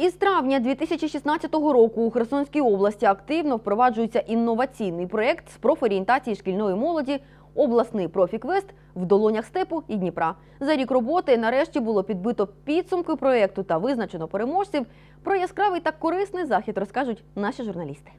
Із травня 2016 року у Херсонській області активно впроваджується інноваційний проєкт з профорієнтації шкільної молоді обласний профіквест в долонях степу і Дніпра. За рік роботи нарешті було підбито підсумки проєкту та визначено переможців. Про яскравий та корисний захід розкажуть наші журналісти.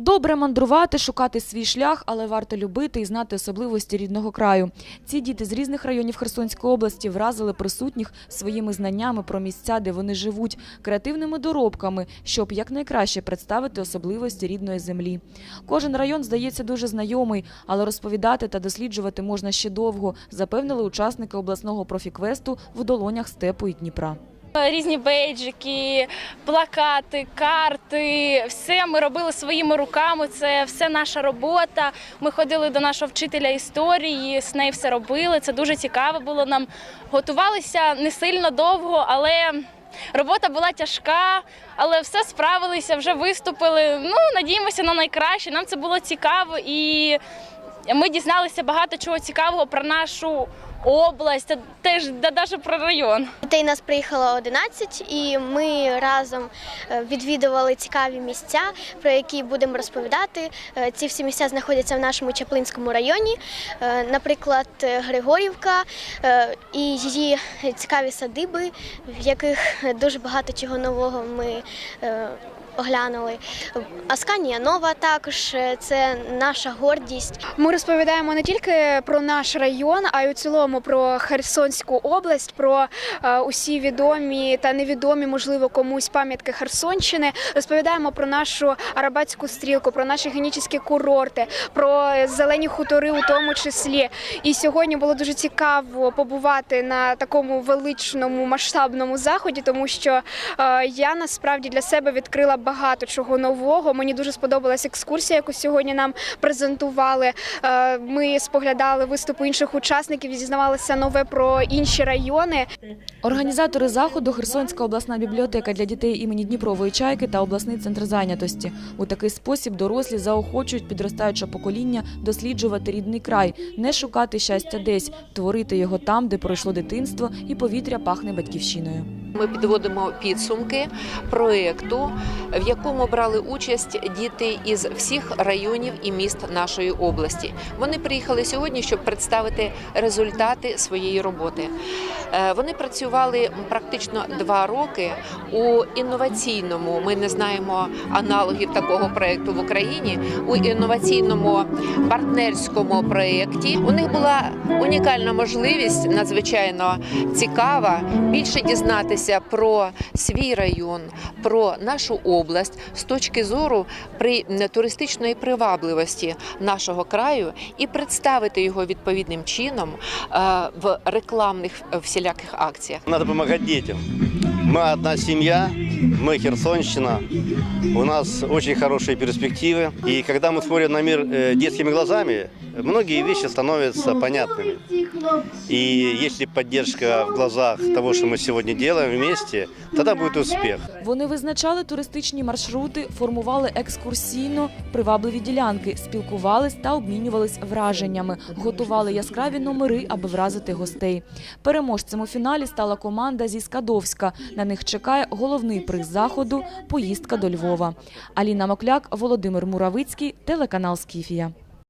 Добре мандрувати, шукати свій шлях, але варто любити і знати особливості рідного краю. Ці діти з різних районів Херсонської області вразили присутніх своїми знаннями про місця, де вони живуть, креативними доробками, щоб якнайкраще представити особливості рідної землі. Кожен район здається дуже знайомий, але розповідати та досліджувати можна ще довго, запевнили учасники обласного профіквесту в долонях степу і Дніпра. Різні бейджики, плакати, карти, все ми робили своїми руками. Це все наша робота. Ми ходили до нашого вчителя історії, з нею все робили. Це дуже цікаво було нам. Готувалися не сильно довго, але робота була тяжка, але все справилися, вже виступили. Ну, надіємося на найкраще. Нам це було цікаво і ми дізналися багато чого цікавого про нашу область, теж та навіть про район. Дітей нас приїхало 11, і ми разом е, відвідували цікаві місця, про які будемо розповідати. Е, Ці всі місця знаходяться в нашому Чаплинському районі, Е, наприклад, Григорівка і її цікаві садиби, в яких дуже багато чого нового ми оглянули. Асканія Нова також е, це наша гордість. Ми розповідаємо не тільки про наш район, а й у цілому про Херсонську область, про е, усі відомі та невідомі, можливо, комусь пам'ятки Херсонщини. Розповідаємо про нашу Арабатську стрілку, про наші генічні курорти, про зелені хутори, у тому числі. І сьогодні було дуже цікаво побувати на такому величному масштабному заході, тому що е, я насправді для себе відкрила багато чого нового. Мені дуже сподобалась екскурсія, яку сьогодні нам презентували. Е, Ми споглядали виступи інших учасників, дізнавалися нове про інші райони. Організатори заходу Херсонська обласна бібліотека для дітей імені Дніпрової чайки та обласний центр зайнятості. У такий спосіб дорослі заохочують підростаюче покоління досліджувати рідний край, не шукати щастя десь, творити його там, де пройшло дитинство, і повітря пахне батьківщиною. Ми підводимо підсумки проєкту, в якому брали участь діти із всіх районів і міст нашої області. Вони приїхали сьогодні, щоб представити результати своєї роботи. Е, Вони працювали практично два роки у інноваційному. Ми не знаємо аналогів такого проєкту в Україні. У інноваційному партнерському проєкті у них була унікальна можливість, надзвичайно цікава, більше дізнатися про свій район, про нашу область з точки зору при туристичної привабливості нашого краю і представити його відповідним чином е, в рекламних всіляких акціях. Треба допомагати дітям. Ми одна семья, мы Херсонщина, у нас очень хорошие перспективы. И когда мы смотрим на мир э, детскими глазами, многие вещи становятся понятными. И если поддержка в глазах того, что мы сегодня делаем вместе, тогда будет успех. Вони визначали туристичні маршрути, формували екскурсійно привабливі ділянки, спілкувались та обмінювались враженнями, готували яскраві номери, аби вразити гостей. Переможцем у фіналі стала команда зі Скадовська. На них чекає головний приз заходу поїздка до Львова. Аліна Мокляк, Володимир Муравицький, телеканал Скіфія.